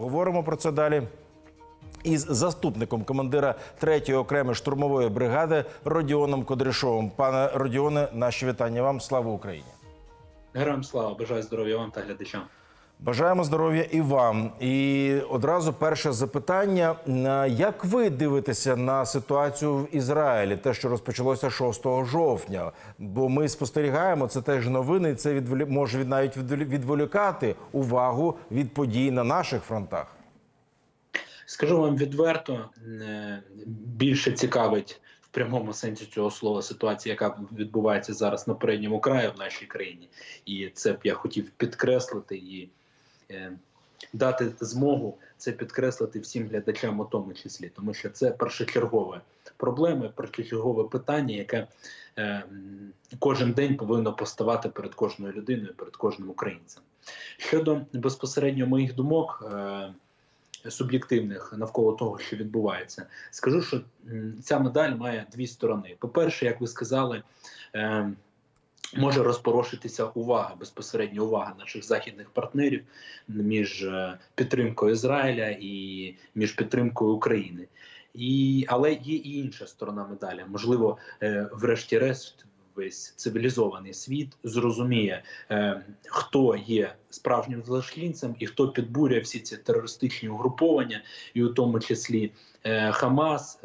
Говоримо про це далі. Із заступником командира 3-ї окремої штурмової бригади Родіоном Кодришовим. Пане Родіоне, наші вітання вам. Слава Україні! Героям слава, бажаю здоров'я вам та глядачам. Бажаємо здоров'я і вам. І одразу перше запитання: як ви дивитеся на ситуацію в Ізраїлі? Те, що розпочалося 6 жовтня? Бо ми спостерігаємо це теж новини, і це відволі... може навіть відволікати увагу від подій на наших фронтах. Скажу вам відверто, е, більше цікавить в прямому сенсі цього слова ситуація, яка відбувається зараз на передньому краю в нашій країні, і це б я хотів підкреслити і дати змогу це підкреслити всім глядачам, у тому числі, тому що це першочергове проблема, першочергове питання, яке е, кожен день повинно поставати перед кожною людиною, перед кожним українцем. Щодо безпосередньо моїх думок. Е, суб'єктивних навколо того, що відбувається, скажу, що ця медаль має дві сторони. По-перше, як ви сказали, е, може розпорошитися увага, безпосередньо увага наших західних партнерів між е, підтримкою Ізраїля і між підтримкою України. І, але є і інша сторона медалі. Можливо, е, врешті-решт, весь цивілізований світ зрозуміє, е, хто є справжнім злочлінцем і хто підбурює всі ці терористичні угруповання, і у тому числі Хамас,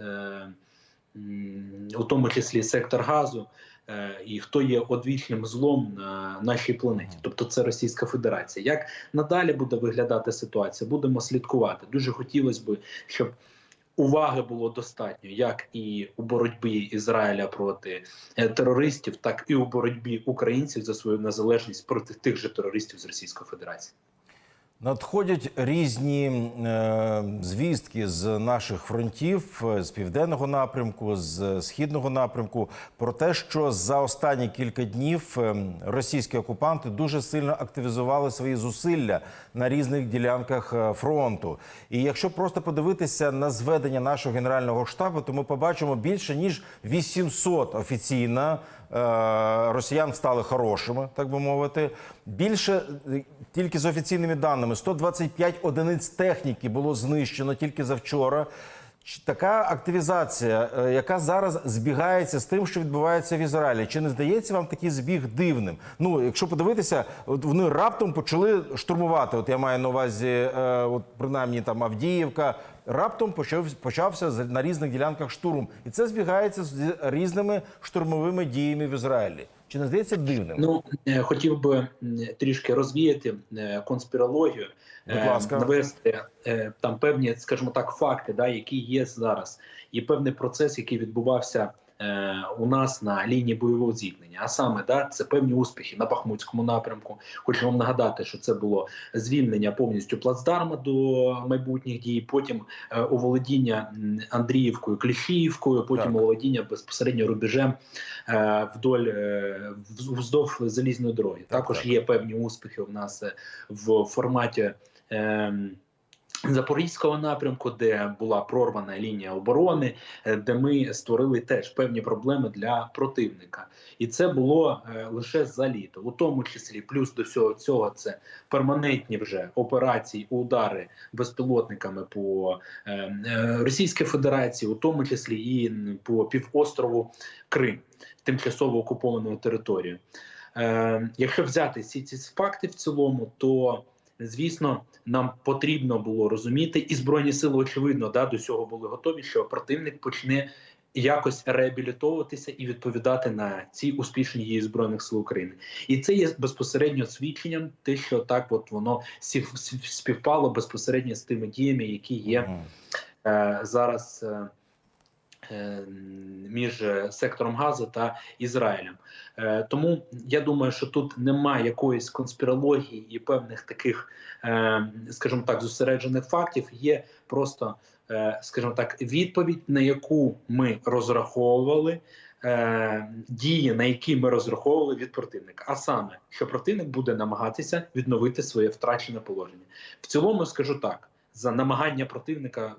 у тому числі сектор Газу. Е, І хто є одвічним злом на нашій планеті, тобто це Російська Федерація. Як надалі буде виглядати ситуація? Будемо слідкувати. Дуже хотілося б, щоб уваги було достатньо, як і у боротьбі Ізраїля проти е, терористів, так і у боротьбі українців за свою незалежність проти тих же терористів з Російської Федерації. Надходять різні е, звістки з наших фронтів, е, з південного напрямку, з східного напрямку, про те, що за останні кілька днів е, російські окупанти дуже сильно активізували свої зусилля на різних ділянках е, фронту. І якщо просто подивитися на зведення нашого генерального штабу, то ми побачимо більше ніж 800 офіційно росіян стали хорошими, так би мовити. Більше е, тільки з офіційними даними 125 одиниць техніки було знищено тільки завчора. Така активізація, е, яка зараз збігається з тим, що відбувається в Ізраїлі, чи не здається вам такий збіг дивним? Ну, якщо подивитися, от вони раптом почали штурмувати. От я маю на увазі, е, от принаймні там Авдіївка, раптом почав, почався на різних ділянках штурм, і це збігається з різними штурмовими діями в Ізраїлі. Чи не здається дивним? Ну е, хотів би трішки розвіяти е, конспірологію, Будь е, ласка. навести там певні, скажімо так, факти, да, які є зараз, і певний процес, який відбувався. Е, У нас на лінії бойового зіткнення, а саме да, це певні успіхи на Бахмутському напрямку. Хочу вам нагадати, що це було звільнення повністю плацдарма до майбутніх дій. Потім е, оволодіння Андріївкою, Кліщіївкою, потім Так. оволодіння безпосередньо рубежем е, вдоль е, вздовж залізної дороги. Так, Також так. є певні успіхи в нас е, в форматі. Запорізького напрямку, де була прорвана лінія оборони, е, де ми створили теж певні проблеми для противника, і це було е, лише за літо, у тому числі плюс до всього цього це перманентні вже операції, удари безпілотниками по е, Російській Федерації, у тому числі і по півострову Крим, тимчасово окупованою територією. Якщо взяти всі ці факти в цілому, то звісно нам потрібно було розуміти, і збройні сили, очевидно, да, до цього були готові, що противник почне якось реабілітовуватися і відповідати на ці успішні дії збройних сил України, і це є безпосередньо свідченням, те, що так, от воно співпало безпосередньо з тими діями, які є е, зараз. е, Між е, сектором Газу та Ізраїлем, Е, тому я думаю, що тут немає якоїсь конспірології і певних таких, е, скажімо так, зосереджених фактів. Є просто, скажімо так, відповідь, на яку ми розраховували, дії, на які ми розраховували від противника. А саме, що противник буде намагатися відновити своє втрачене положення. В цілому скажу так: за намагання противника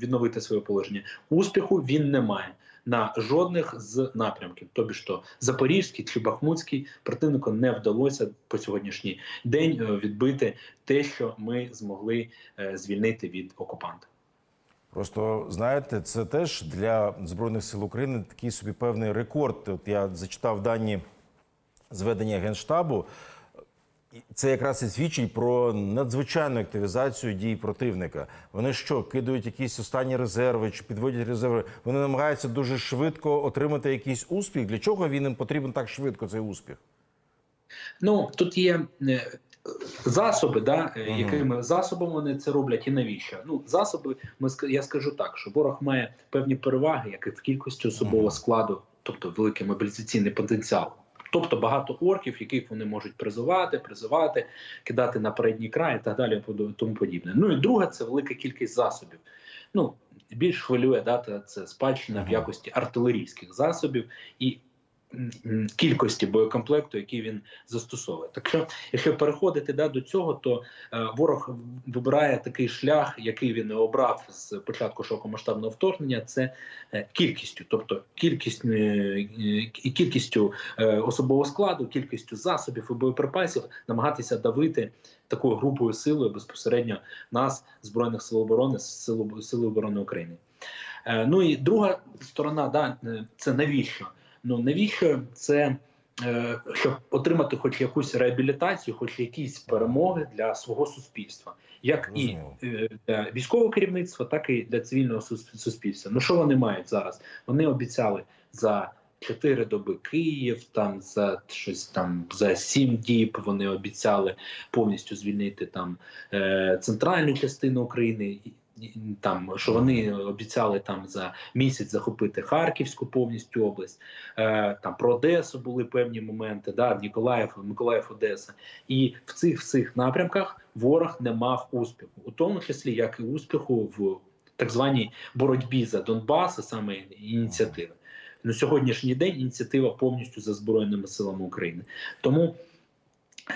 відновити своє положення, успіху він не має. на жодних з напрямків. Тобі то Запорізький чи Бахмутський противнику не вдалося по сьогоднішній день е, відбити те, що ми змогли е, звільнити від окупанта. Просто знаєте, це теж для збройних сил України такий собі певний рекорд. От я зачитав дані зведення генштабу. Це якраз і свідчить про надзвичайну активізацію дій противника. Вони що кидають якісь останні резерви чи підводять резерви? Вони намагаються дуже швидко отримати якийсь успіх. Для чого він їм потрібен так швидко? Цей успіх? Ну тут є е, засоби, да, Мгм. якими засобами вони це роблять, і навіщо? Ну засоби, ми я скажу так, що ворог має певні переваги, як і в кількості особового складу, тобто великий мобілізаційний потенціал. Тобто багато орків, яких вони можуть призивати, призивати, кидати на передній край і так далі, тому подібне. Ну і друге, це велика кількість засобів. Ну більш хвилює дата це спадщина в якості артилерійських засобів і кількості боєкомплекту, який він застосовує. Так що, якщо переходити да, до цього, то е, ворог вибирає такий шлях, який він обрав з початку широкомасштабного вторгнення, це е, кількістю, тобто кількість, е, кількістю е, особового складу, кількістю засобів і боєприпасів намагатися давити такою групою силою безпосередньо нас, збройних сил оборони, сил, сили оборони України. Е, ну і друга сторона, да, е, це навіщо? Ну навіщо це? е, Щоб отримати хоч якусь реабілітацію, хоч якісь перемоги для свого суспільства, як і е, для військового керівництва, так і для цивільного сус- суспільства. Ну що вони мають зараз? Вони обіцяли за чотири доби Київ, там за щось там за сім діб. Вони обіцяли повністю звільнити там е, центральну частину України. Там що вони обіцяли там за місяць захопити Харківську повністю область. Е, там про Одесу були певні моменти. Да, Ніколаїв, Миколаїв, Одеса, і в цих всіх напрямках ворог не мав успіху, у тому числі як і успіху в так званій боротьбі за Донбас, а саме ініціативи. На сьогоднішній день ініціатива повністю за збройними силами України. Тому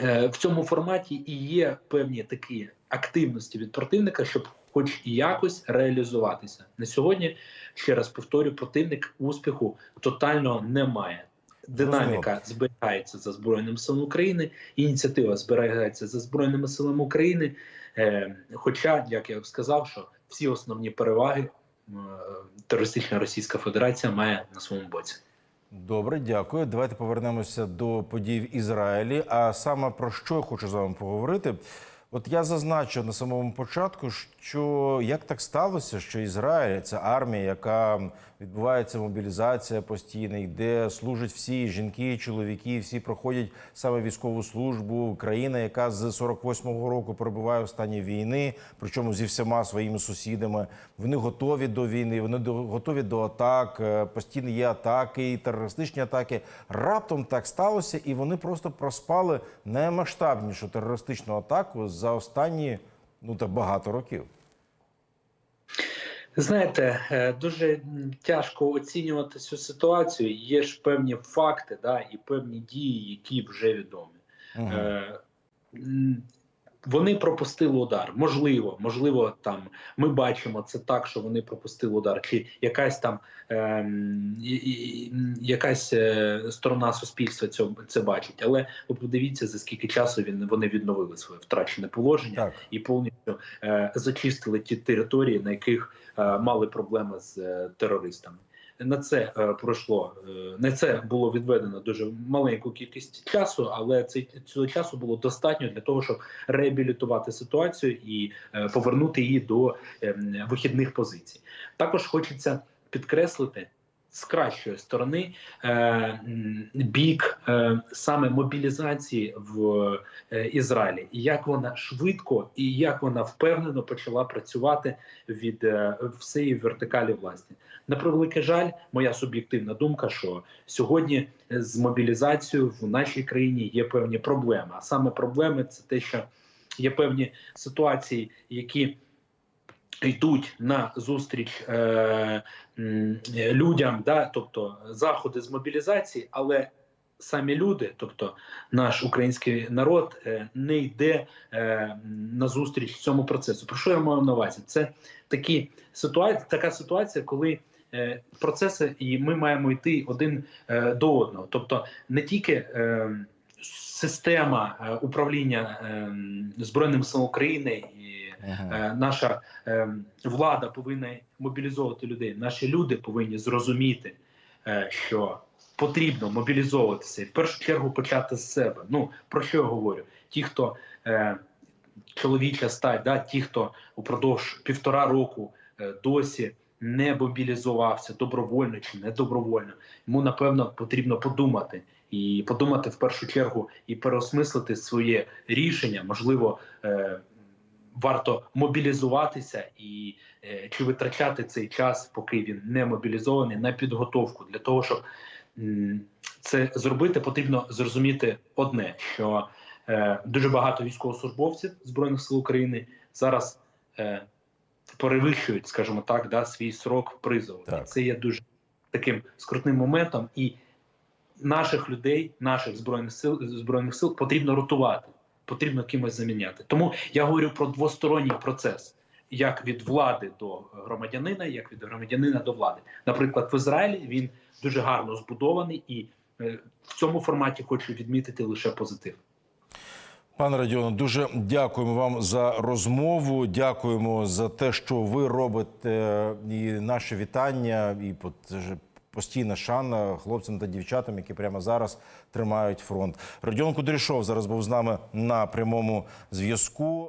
е, в цьому форматі і є певні такі активності від противника, щоб хоч якось реалізуватися. На сьогодні, ще раз повторю, противник успіху тотально не має. Динаміка зберігається за Збройними силами України, ініціатива зберігається за Збройними силами України. Е, хоча, як я сказав, що всі основні переваги е, терористична Російська Федерація має на своєму боці. Добре, дякую. Давайте повернемося до подій в Ізраїлі. А саме про що я хочу з вами поговорити? От я зазначив на самому початку, що як так сталося, що Ізраїль це армія, яка відбувається мобілізація постійна, де служать всі жінки, чоловіки, всі проходять саме військову службу. Країна, яка з 48-го року перебуває в стані війни, причому зі всіма своїми сусідами. Вони готові до війни, вони готові до атак. е, Постійно є атаки, і терористичні атаки. Раптом так сталося, і вони просто проспали наймасштабнішу терористичну атаку за останні ну так багато років. Знаєте, е, дуже тяжко оцінювати цю ситуацію. Є ж певні факти, да, і певні дії, які вже відомі. Мгм. Е, Вони пропустили удар. Можливо, можливо, там ми бачимо це так, що вони пропустили удар, чи якась там ем, м, якась е, сторона суспільства цього це бачить. Але ви подивіться, за скільки часу він вони відновили своє втрачене положення Так. і повністю е, зачистили ті території, на яких е, мали проблеми з е, терористами. На це е, пройшло е, на це було відведено дуже маленьку кількість часу, але цього часу було достатньо для того, щоб реабілітувати ситуацію і е, повернути її до е, вихідних позицій. Також хочеться підкреслити. З кращої сторони е, бік е, саме мобілізації в е, Ізраїлі, і як вона швидко і як вона впевнено почала працювати від е, всієї вертикалі власті. На превеликий жаль, моя суб'єктивна думка, що сьогодні з мобілізацією в нашій країні є певні проблеми. А саме проблеми це те, що є певні ситуації, які йдуть на зустріч е, людям, да, тобто заходи з мобілізації, але самі люди, тобто наш український народ, е, не йде е, на зустріч цьому процесу. Про що я маю на увазі? Це такі ситуації, така ситуація, коли е, процеси, і ми маємо йти один е, до одного. Тобто не тільки е, система е, управління е, збройним силам України і Е, наша е, влада повинна мобілізовувати людей. Наші люди повинні зрозуміти, е, що потрібно мобілізовуватися і в першу чергу почати з себе. Ну про що я говорю? Ті, хто чоловіча стать, да, ті, хто упродовж півтора року досі не мобілізувався добровольно чи не добровольно, йому напевно потрібно подумати. І подумати в першу чергу і переосмислити своє рішення, можливо, варто мобілізуватися і е, чи витрачати цей час, поки він не мобілізований, на підготовку для того, щоб це зробити, потрібно зрозуміти одне: що е, дуже багато військовослужбовців збройних сил України зараз е, перевищують, скажімо так, да, свій срок призову. Так. Це є дуже таким скрутним моментом, і наших людей, наших збройних сил збройних сил потрібно ротувати потрібно кимось заміняти. Тому я говорю про двосторонній процес, як від влади до громадянина, як від громадянина до влади. Наприклад, в Ізраїлі він дуже гарно збудований, і е, в цьому форматі хочу відмітити лише позитив. Пане Радіоне, дуже дякуємо вам за розмову. Дякуємо за те, що ви робите, і наше вітання, і постійна шана хлопцям та дівчатам, які прямо зараз тримають фронт. Родіон Кудряшов зараз був з нами на прямому зв'язку.